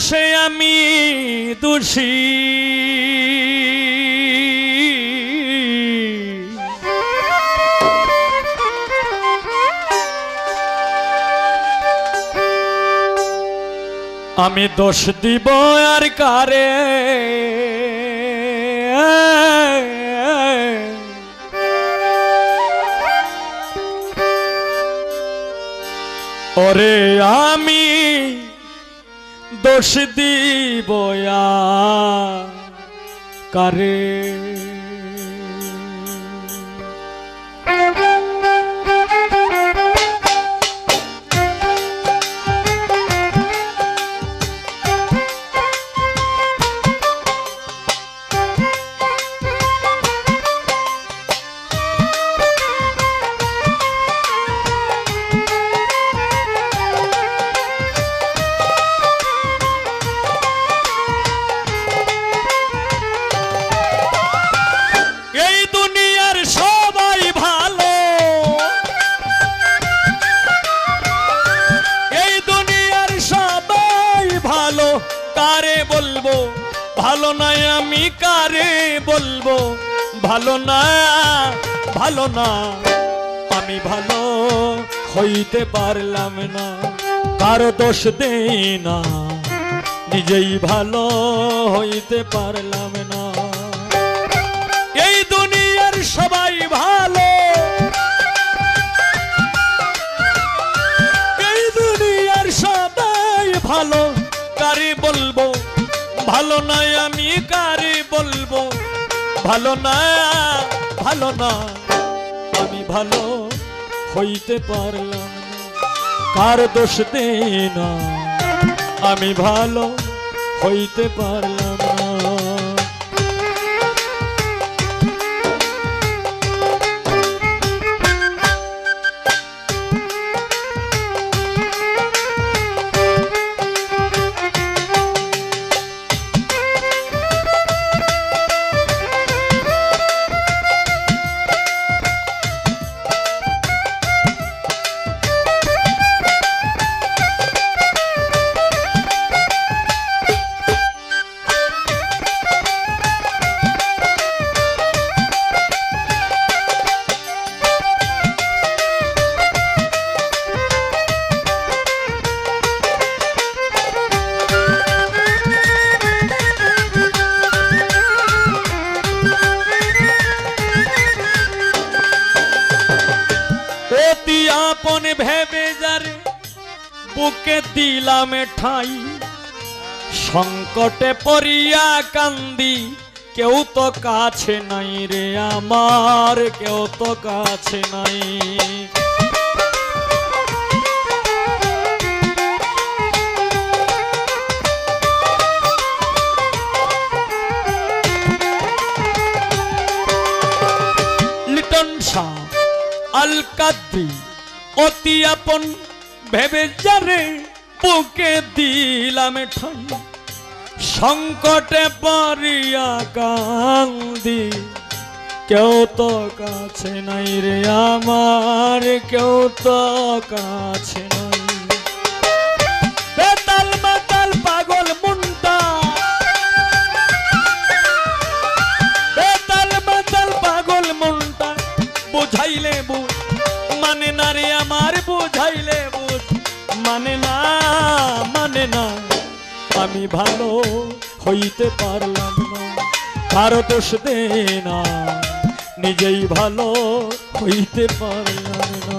দোষে আমি দোষী। আমি দোষ দিব আর কারে? ওরে আমি দোষ দিব কারে? কারে বলব? ভালো নাই আমি কারে বলব? ভালো না ভালো না। আমি ভালো হইতে পারলাম না। কারও দোষ দেই না। নিজেই ভালো হইতে পারলাম না। এই দুনিয়ার সবাই নাই আমি কারে বলব? ভালো না ভালো না। আমি ভালো হইতে পারলাম কার দোষ না? আমি ভালো হইতে পারলাম বুকে দিলাম ঠাই। সংকটে পড়িয়া কান্দি, কেউ তো কাছে নাই রে আমার, কেউ তো কাছে নাই। লিটন শাহ আল অতি আপন ভেবে যারে বুকে দিলাম ঠাই সংকটে পারিয়া কান্দি। কেউ তো কাছে নাই রে আমার, কেউ তো কাছে নাই। আমি ভালো হইতে পারলাম না। আর দোষ দে না নিজেই ভালো হইতে পারলাম না।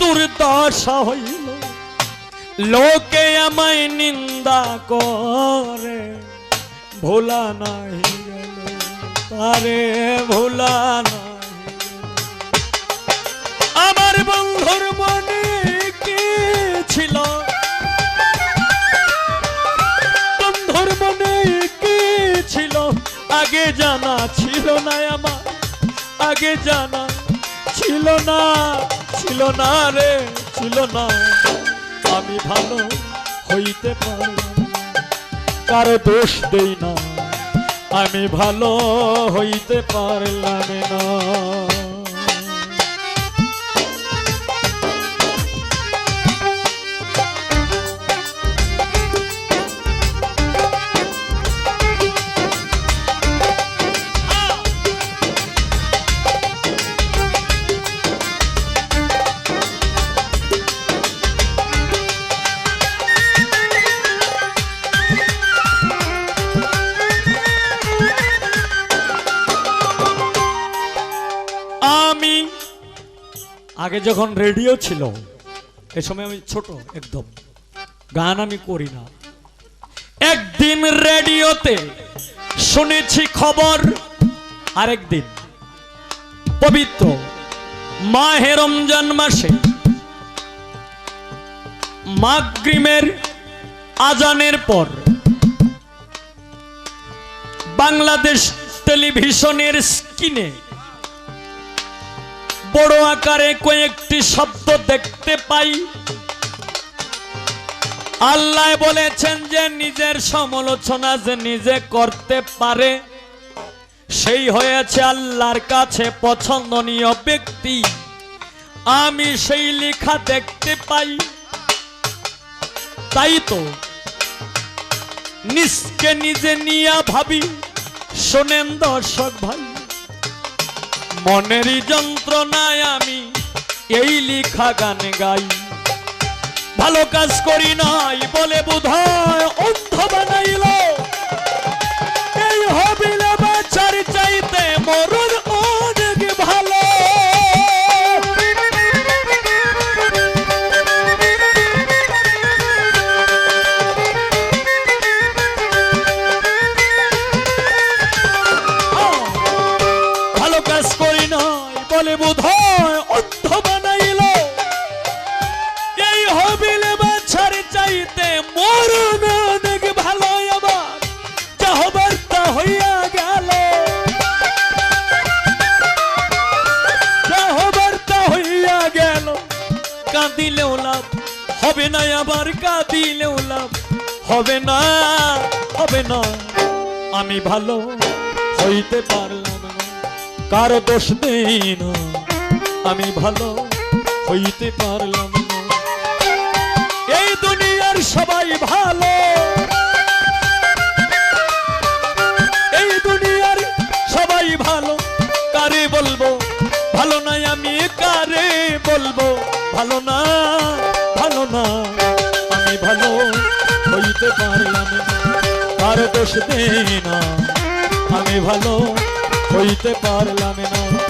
দুর্দশা হইল। লোকে আমায় নিন্দা করে, ভোলা গেল তারে ভোলা নাই। আমার বন্ধুর মনে কি ছিল? বন্ধুর মনে কি ছিল? আগে জানা ছিল না আমার, আগে জানা ছিল না। ছিল না রে, ছিল না। আমি ভালো হইতে পারি, কার দোষ দেই না। আমি ভালো হইতে পারলাম না। আগে যখন রেডিও ছিল, এ সময় আমি ছোট একদম, গান আমি করি না। একদিন রেডিওতে শুনেছি খবর, আরেকদিন পবিত্র, মাহে রমজান মাসে মাগরিমের আজানের পর বাংলাদেশ টেলিভিশনের স্ক্রিনে বড় আকারে কয়েকটি শব্দ দেখতে পাই। আল্লাহ বলেছেন যে নিজের সমালোচনা যে নিজে করতে পারে, সেই হয়েছে আল্লাহর কাছে পছন্দনীয় ব্যক্তি। আমি সেই লেখা দেখতে পাই। তাই তো নিজকে নিজে নিয়া ভাবি। শোনেন দর্শক ভাই। মনেরই যন্ত্রণায় আমি এই লিখা গান গাই। ভালো কাজ করি নাই বলে বোধ হয় অন্ধ বানাইল। কাঁদিলেও লাভ হবে না হবে না। আমি ভালো হইতে পারলাম না, কারও দোষ নেই না। আমি ভালো হইতে পারলাম না। এই দুনিয়ার সবাই ভালো। এই দুনিয়ার সবাই ভালো। কারে বলব? ভালো নাই আমি, কারে বলব? ভালো না ভালো না। কার দোষ না। আমি ভালো হইতে পারলাম না।